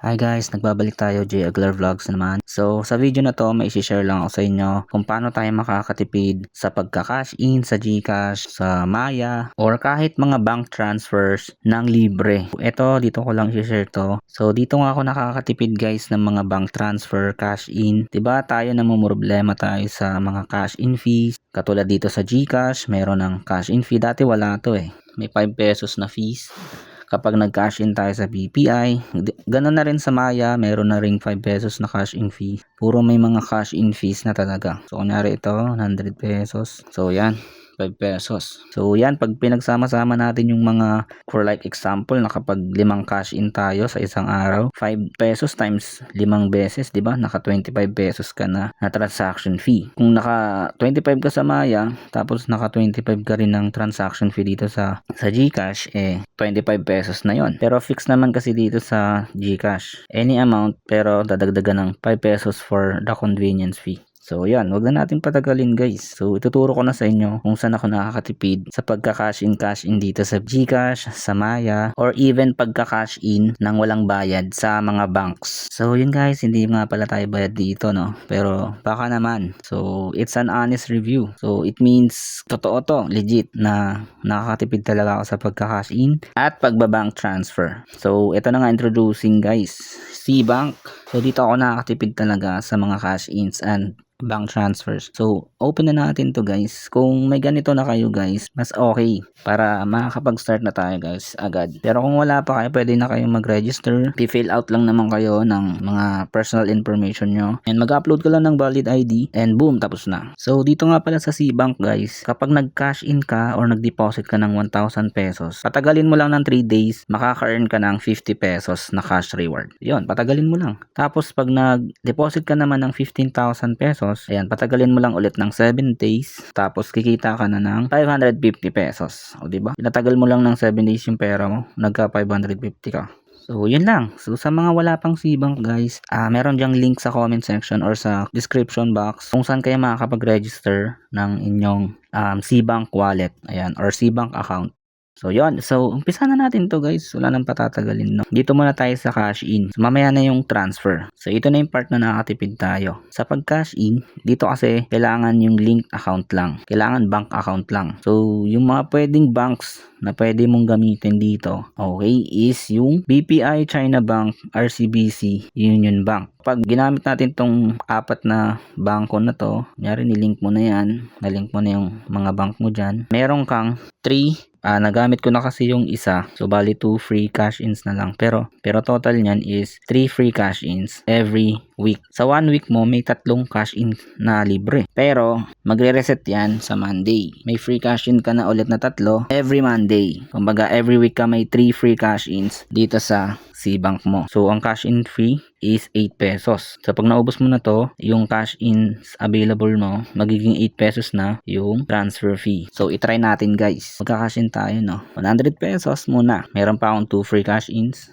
Hi guys, nagbabalik tayo J. Aglar Vlogs naman. So sa video na to may share lang ako sa inyo kung paano tayo makakatipid sa pagka-cash in sa GCash, sa Maya, or kahit mga bank transfers ng libre. Ito, dito ko lang share to. So dito nga ako nakakatipid guys ng mga bank transfer, cash in. ba tayo namumroblema tayo sa mga cash in fees. Katulad dito sa GCash, meron ng cash in fee. Dati wala to eh. May 5 pesos na fees kapag nag-cash in tayo sa BPI. Ganun na rin sa Maya, meron na ring 5 pesos na cash in fee. Puro may mga cash in fees na talaga. So, kunyari ito, 100 pesos. So, yan. 5 pesos. So, yan. Pag pinagsama-sama natin yung mga, for like example, na kapag limang cash in tayo sa isang araw, 5 pesos times limang beses, di ba? Naka 25 pesos ka na, na transaction fee. Kung naka 25 ka sa Maya, tapos naka 25 ka rin ng transaction fee dito sa, sa GCash, eh, 25 pesos na yon. Pero fix naman kasi dito sa GCash. Any amount, pero dadagdagan ng 5 pesos for the convenience fee. So, yan. Huwag na natin patagalin, guys. So, ituturo ko na sa inyo kung saan ako nakakatipid sa pagka-cash in, cash in dito sa Gcash, sa Maya, or even pagka-cash in ng walang bayad sa mga banks. So, yun guys. Hindi nga pala tayo bayad dito, no? Pero, baka naman. So, it's an honest review. So, it means, totoo to, legit, na nakakatipid talaga ako sa pagka-cash in at pagbabank transfer. So, ito na nga introducing, guys. C-Bank. So, dito ako nakakatipid talaga sa mga cash ins and bank transfers. So, open na natin to guys. Kung may ganito na kayo guys, mas okay para makakapag-start na tayo guys agad. Pero kung wala pa kayo, pwede na kayong mag-register. I-fill out lang naman kayo ng mga personal information nyo. And mag-upload ka lang ng valid ID and boom, tapos na. So, dito nga pala sa C-Bank guys, kapag nag-cash in ka or nag-deposit ka ng 1,000 pesos, patagalin mo lang ng 3 days, makaka-earn ka ng 50 pesos na cash reward. Yun, patagalin mo lang. Tapos, pag nag-deposit ka naman ng 15,000 pesos, ayan, patagalin mo lang ulit ng 7 days, tapos kikita ka na ng 550 pesos. O, di ba? Pinatagal mo lang ng 7 days yung pera mo, nagka 550 ka. So, yun lang. So, sa mga wala pang C-Bank guys, ah meron diyang link sa comment section or sa description box kung saan kayo makakapag-register ng inyong um, C-Bank wallet. Ayan, or C-Bank account. So, yun. So, umpisa na natin to guys. Wala nang patatagalin, no? Dito muna tayo sa cash in. So, mamaya na yung transfer. So, ito na yung part na nakakatipid tayo. Sa pag-cash in, dito kasi kailangan yung link account lang. Kailangan bank account lang. So, yung mga pwedeng banks na pwede mong gamitin dito, okay, is yung BPI, China Bank, RCBC, Union Bank. Pag ginamit natin tong apat na bangko na to, nyari nilink mo na yan, nalink mo na yung mga bank mo dyan, meron kang 3 Ah, nagamit ko na kasi yung isa. So bali 2 free cash ins na lang. Pero pero total niyan is 3 free cash ins every week. Sa one week mo may tatlong cash in na libre. Pero magre-reset 'yan sa Monday. May free cash in ka na ulit na tatlo every Monday. Kumbaga every week ka may 3 free cash ins dito sa C-Bank mo. So, ang cash in fee is 8 pesos. So, pag naubos mo na to, yung cash in available mo, magiging 8 pesos na yung transfer fee. So, itry natin guys. Magka-cash in tayo, no? 100 pesos muna. Meron pa akong 2 free cash ins.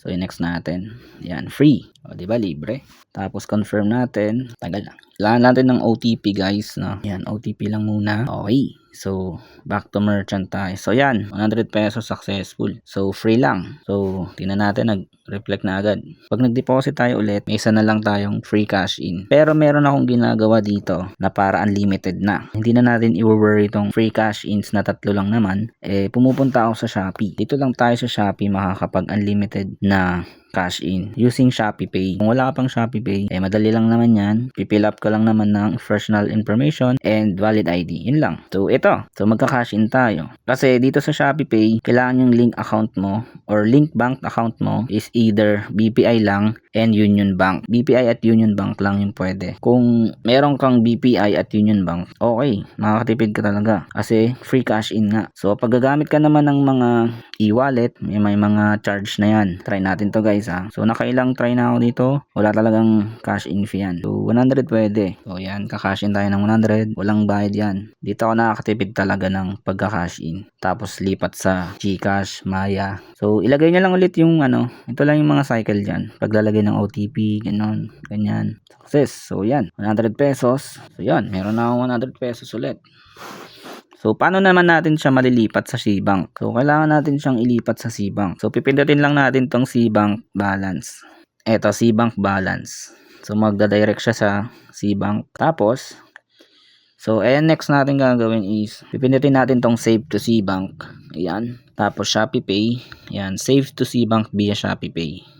So, yung next natin. Yan, free. O, di ba libre? Tapos, confirm natin. Tagal lang. Kailangan natin ng OTP guys, no? Yan, OTP lang muna. Okay. So, back to merchant tayo. So, yan. 100 pesos successful. So, free lang. So, tingnan natin. Nag-reflect na agad. Pag nag-deposit tayo ulit, may isa na lang tayong free cash in. Pero meron akong ginagawa dito na para unlimited na. Hindi na natin i-worry itong free cash ins na tatlo lang naman. Eh, pumupunta ako sa Shopee. Dito lang tayo sa Shopee makakapag-unlimited na cash in using Shopee Pay. Kung wala ka pang Shopee Pay, eh madali lang naman yan. Pipill up ka lang naman ng personal information and valid ID. Yun lang. So, ito. So, magka-cash in tayo. Kasi dito sa Shopee Pay, kailangan yung link account mo or link bank account mo is either BPI lang and Union Bank. BPI at Union Bank lang yung pwede. Kung meron kang BPI at Union Bank, okay, makakatipid ka talaga. Kasi free cash in nga. So, pag gagamit ka naman ng mga e-wallet, may, may mga charge na yan. Try natin to guys ha. So, nakailang try na ako dito. Wala talagang cash in fee yan. So, 100 pwede. So, yan, kakash in tayo ng 100. Walang bayad yan. Dito ako nakakatipid talaga ng pagka-cash in. Tapos, lipat sa Gcash, Maya. So, ilagay nyo lang ulit yung ano, ito lang yung mga cycle dyan. Paglalagay ng OTP, ganon, ganyan. Success. So, yan. 100 pesos. So, yan. Meron na akong 100 pesos ulit. So, paano naman natin siya malilipat sa Cbank? So, kailangan natin siyang ilipat sa Cbank. So, pipindutin lang natin tong Cbank balance. Eto, Cbank balance. So, magda-direct siya sa Cbank. Tapos, so, ayan, next natin gagawin is, pipindutin natin tong save to Cbank. Ayan. Tapos, Shopee Pay. Ayan, save to Cbank via Shopee Pay.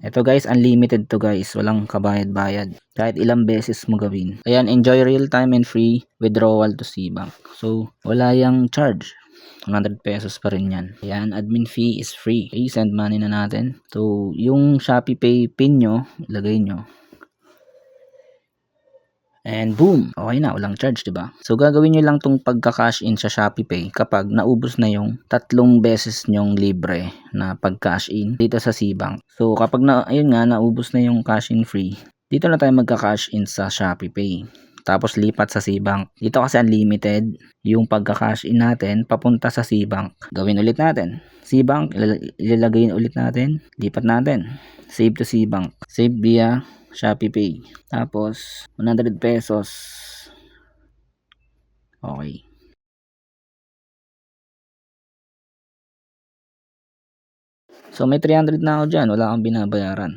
Ito guys, unlimited to guys. Walang kabayad-bayad. Kahit ilang beses mo gawin. Ayan, enjoy real time and free withdrawal to Cbank. So, wala yung charge. 100 pesos pa rin yan. Ayan, admin fee is free. Okay, send money na natin. So, yung Shopee Pay pin nyo, ilagay nyo. And boom! Okay na, walang charge, di ba? So, gagawin nyo lang tong pagka-cash in sa Shopee Pay kapag naubos na yung tatlong beses nyong libre na pag-cash in dito sa Cbank. So, kapag na, ayun nga, naubos na yung cash in free, dito na tayo magka-cash in sa Shopee Pay. Tapos lipat sa Cbank. Dito kasi unlimited yung pagka-cash in natin papunta sa Cbank. Gawin ulit natin. Cbank, ilal- ilalagay ulit natin. Lipat natin. Save to Cbank. Save via Shopee Pay. Tapos, 100 pesos. Okay. So, may 300 na ako dyan. Wala akong binabayaran.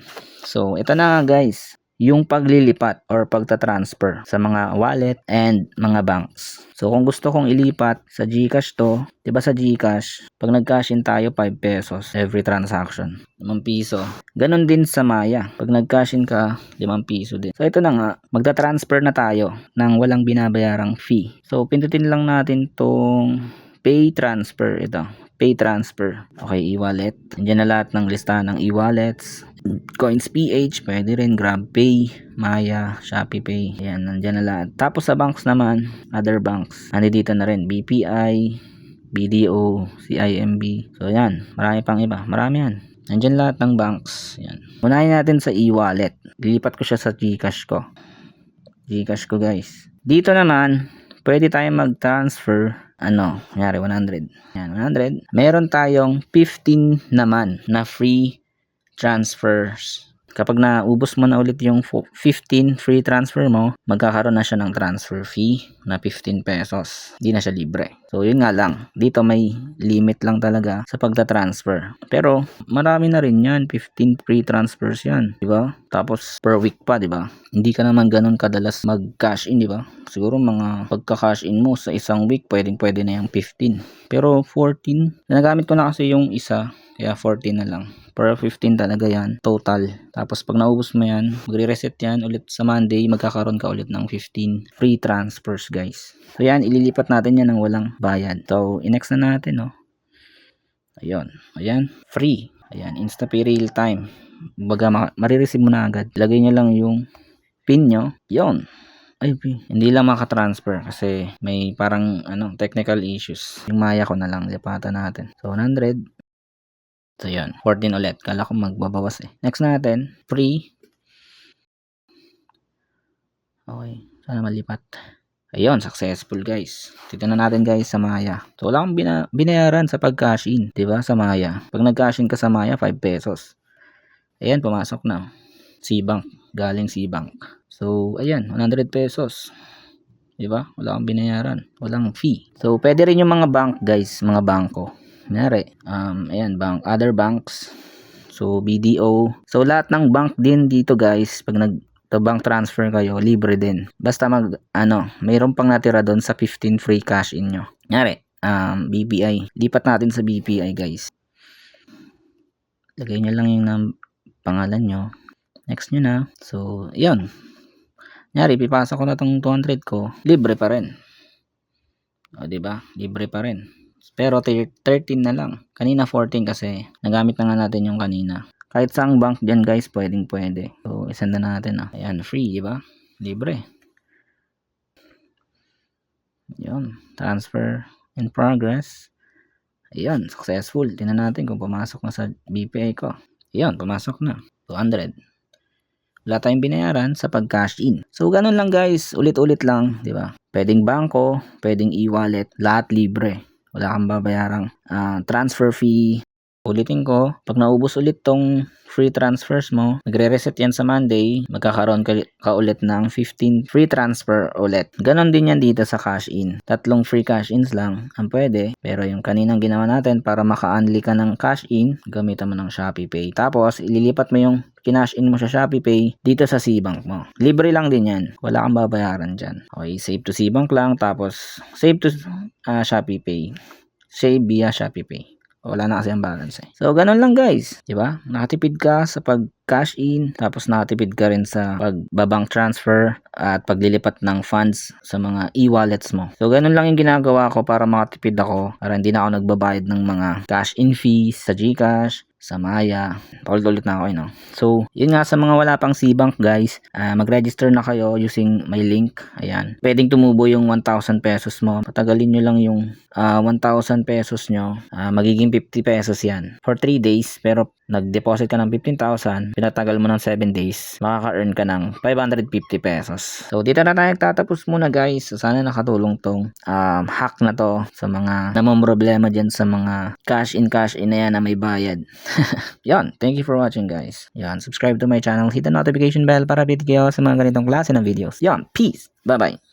So, ito na nga guys. Yung paglilipat or pagta-transfer sa mga wallet and mga banks. So, kung gusto kong ilipat sa GCash to, 'di ba sa GCash, pag nag-cash in tayo 5 pesos every transaction, 5 piso. Ganon din sa Maya. Pag nag-cash in ka, 5 piso din. So, ito na nga, magta-transfer na tayo ng walang binabayarang fee. So, pindutin lang natin tong pay transfer ito. Pay transfer. Okay, e-wallet. Nandiyan na lahat ng listahan ng e-wallets. Coins PH, pwede rin GrabPay, Maya, Shopee Pay. Ayan, nandiyan na lahat. Tapos sa banks naman, other banks. Nandito na rin, BPI, BDO, CIMB. So, yan. Marami pang iba. Marami yan. Nandiyan lahat ng banks. Yan. Unahin natin sa e-wallet. Lilipat ko siya sa Gcash ko. Gcash ko guys. Dito naman, pwede tayo mag-transfer ano, nangyari 100. Yan, 100. Meron tayong 15 naman na free transfers. Kapag naubos mo na ulit yung fo- 15 free transfer mo, magkakaroon na siya ng transfer fee na 15 pesos. Hindi na siya libre. So, yun nga lang. Dito may limit lang talaga sa pagta-transfer. Pero, marami na rin yan. 15 free transfers yan. Di ba? Tapos, per week pa, di ba? Hindi ka naman ganun kadalas mag-cash in, di ba? Siguro mga pagka-cash in mo sa isang week, pwedeng pwede na yung 15. Pero 14, nagamit ko na kasi yung isa, kaya 14 na lang. Per 15 talaga yan, total. Tapos pag naubos mo yan, magre-reset yan ulit sa Monday, magkakaroon ka ulit ng 15 free transfers guys. So yan, ililipat natin yan ng walang bayad. So, inext na natin, no? Ayun, ayan, free. Ayan, InstaPay real time. Baga, ma- marireceive mo na agad. Lagay nyo lang yung pin nyo. Yun. Ay, hindi lang makatransfer kasi may parang ano, technical issues. Yung maya ko na lang, lipatan natin. So, 100. So, yun. 14 ulit. Kala ko magbabawas eh. Next natin, free. Okay. Sana malipat. Ayun, successful guys. Tignan na natin guys sa Maya. So, wala akong bina- binayaran sa pag-cash in. 'di ba sa Maya. Pag nag-cash in ka sa Maya, 5 pesos. Ayan, pumasok na. C-Bank. Galing C-Bank. So, ayan, 100 pesos. 'Di ba? Wala akong binayaran. Walang fee. So, pwede rin yung mga bank guys, mga bangko. Kunyari, um, ayan, bank, other banks. So, BDO. So, lahat ng bank din dito guys, pag nag to bank transfer kayo, libre din. Basta mag, ano, mayroon pang natira doon sa 15 free cash in nyo. Kunyari, um, BPI. Lipat natin sa BPI guys. Lagay nyo lang yung pangalan nyo. Next nyo na. So, yun. Kunyari, pipasok ko na tong 200 ko, libre pa rin. O, di ba? Libre pa rin. Pero thir- 13 na lang. Kanina 14 kasi nagamit na nga natin yung kanina. Kahit saang bank dyan guys, pwedeng pwede. So, isend na natin ah. Ayan, free, di ba? Libre. Yun. Transfer in progress. Ayan, successful. Tingnan natin kung pumasok na sa BPI ko. Ayan, pumasok na. 200. Wala tayong binayaran sa pag-cash in. So, ganun lang guys. Ulit-ulit lang, di ba? Pwedeng bangko, pwedeng e-wallet, lahat libre. Wala kang babayarang ah, transfer fee, Ulitin ko, pag naubos ulit tong free transfers mo, magre-reset yan sa Monday, magkakaroon ka, ka ulit ng 15 free transfer ulit. Ganon din yan dito sa cash in. Tatlong free cash ins lang ang pwede. Pero yung kaninang ginawa natin para maka-unli ka ng cash in, gamitan mo ng Shopee Pay. Tapos, ililipat mo yung kinash in mo sa Shopee Pay dito sa Cbank mo. Libre lang din yan. Wala kang babayaran dyan. Okay, save to Cbank lang. Tapos, save to ah, Shopee Pay. Save via Shopee Pay. Wala na kasi ang balance eh. So, ganun lang guys. Ba? Nakatipid ka sa pag cash in, tapos nakatipid ka rin sa pagbabang transfer at paglilipat ng funds sa mga e-wallets mo. So, ganun lang yung ginagawa ko para makatipid ako para hindi na ako nagbabayad ng mga cash in fees sa GCash, sa Maya. Paulit-ulit na ako, you know. So, yun nga sa mga wala pang C-Bank guys, ah, mag-register na kayo using my link. Ayan. Pwedeng tumubo yung 1,000 pesos mo. Patagalin nyo lang yung ah, 1,000 pesos nyo. Ah, magiging 50 pesos yan. For 3 days, pero nag-deposit ka ng 15,000, pinatagal mo ng 7 days, makaka-earn ka ng 550 pesos. So, dito na tayo tatapos muna guys. So, sana nakatulong tong um, hack na to sa mga namomroblema dyan sa mga cash in cash in na yan na may bayad. Yan, thank you for watching guys. Yan, subscribe to my channel, hit the notification bell para update kayo sa mga ganitong klase ng videos. Yan, peace! Bye-bye!